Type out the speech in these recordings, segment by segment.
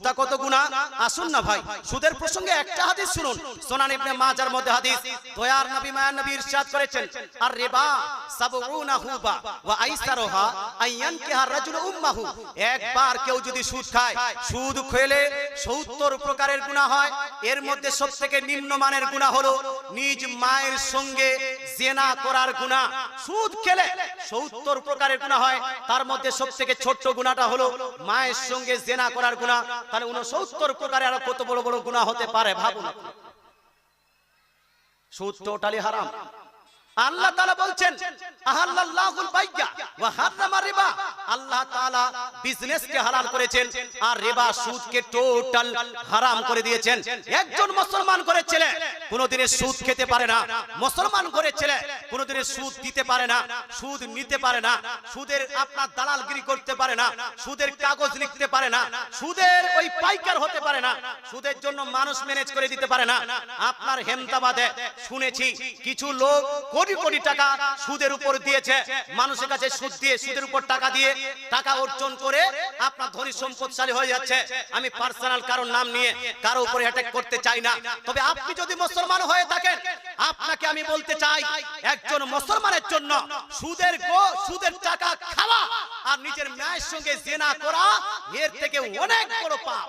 সুদটা কত গুণা? আসুন না ভাই। সুদের প্রসঙ্গে একটা হাদিস শুনুন। সোনান ইবনে মাজার মধ্যে হাদিস, দয়ার নবী মায়ার নবী ইরশাদ করেছেন, আর রিবা সাবউনা হুবা ওয়া আইসারুহা আইয়ান কিহা রাজুল উম্মাহু। একবার কেউ যদি সুদ খায়, সুদ খেলে 70 প্রকারের গুনাহ হয়। এর মধ্যে সবথেকে নিম্নমানের গুনাহ হলো নিজ মায়ের সঙ্গে জেনা করার গুনাহ। সুদ খেলে 70 প্রকারের গুনাহ হয়। তার মধ্যে সবথেকে ছোট্ট গুনাহটা হলো মায়ের সঙ্গে জেনা করার গুনাহ। তাহলে উনসত্তর প্রকারে আরও কত বড় বড় গুণা হতে পারে? ভাবুন সত্তর টোটালি হারাম। আল্লাহ তাআলা বলছেন আল্লাহ করেছেন আর টোটাল হারাম করে দিয়েছেন। একজন মুসলমান করে ছেলে সুদ খেতে পারে না। মুসলমান করে ছেলে সুদ দিতে পারে না, সুদ নিতে পারে না, সুদের আপনার দালালগিরি করতে পারে না, সুদের কাগজ লিখতে পারে না, সুদের ওই পাইকার হতে পারে না, সুদের জন্য মানুষ ম্যানেজ করে দিতে পারে না। আপনার হেমতাবাদে শুনেছি, কিছু লোক কোটি কোটি টাকা সুদের উপর দিয়েছে। মানুষের কাছে সুদ দিয়ে, সুদের উপর টাকা দিয়ে টাকা অর্জন করে আপনার ধনী সম্পদশালী হয়ে যাচ্ছে। আমি পার্সোনাল কারোর নাম নিয়ে কারও উপরে অ্যাটাক করতে চাই না। তবে আপনি যদি মুসলমান হয়ে থাকেন, আপনাকে আমি বলতে চাই, একজন মুসলমানের জন্য সুদের গো, সুদের টাকা খাওয়া আর নিজের মায়ের সঙ্গে জেনা করা, এর থেকে অনেক বড় পাপ।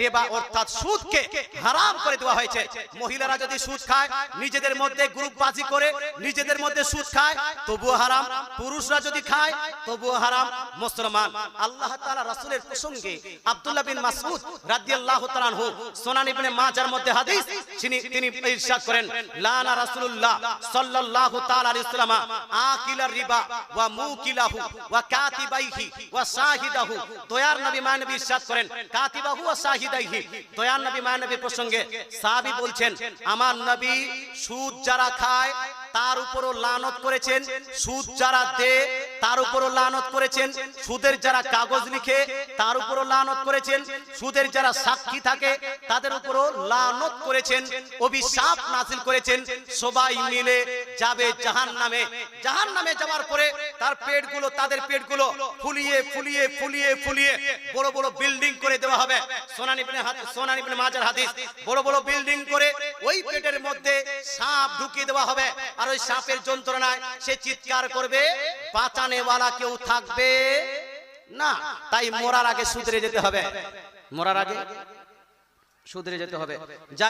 রিবা অর্থাৎ সুদকে হারাম করে দেওয়া হয়েছে। মহিলারা যদি সুদ খায়, নিজেদের মধ্যে গ্রুপ বাজি করে, নিজেদের মধ্যে সুদ খায়, তবুও হারাম। পুরুষরা যদি খায়, তবুও হারাম। মুসলমান, আল্লাহ তাআলা রাসূলের প্রসঙ্গে আব্দুল্লাহ বিন মাসউদ রাদিয়াল্লাহু তাআলা সুনান ইবনে মাজার মধ্যে হাদিস তিনি ইরশাদ করেন লানা রাসূলুল্লাহ সাল্লাল্লাহু তাআলা আলাইহি ওয়াসাল্লাম আকিলার রিবা ওয়া মুকিলাহু ওয়া কাতিবাইহি ওয়া দয়ার নবী মানবী ইরশাদ করেন, কাতিবাহু ওয়া শাহিদাইহি। দয়ার নবী মানবী প্রসঙ্গে বলছেন, আমার নবী সুদ যারা খায়, তার উপরও লানত করেছেন, সুদ যারা দে তার উপরও লানত করেছেন। সুদের যারা কাগজ লিখে, তার উপরও লানত করেছেন। সুদের যারা সাক্ষী থাকে, তাদের উপরও লানত করেছেন। অভিশাপ নাসিল করেছেন। সবাই মিলে যাবে জাহান নামে জাহান নামে যাওয়ার পরে তার পেটগুলো, তাদের পেটগুলো ফুলিয়ে ফুলিয়ে ফুলিয়ে ফুলিয়ে বড় বড় বিল্ডিং করে দেওয়া হবে। সোনান ইবনে সোনান ইবনে মাজার হাদিস। বড় বড় বিল্ডিং করে ওই পেটের মধ্যে সাপ ঢুকিয়ে দেওয়া হবে। আর ওই সাপের যন্ত্রণায় সে চিৎকার করবে, বাঁচানেওয়ালা কেউ থাকবে না। তাই মরার আগে সুধরে যেতে হবে। মরার আগে সুধরে যেতে হবে।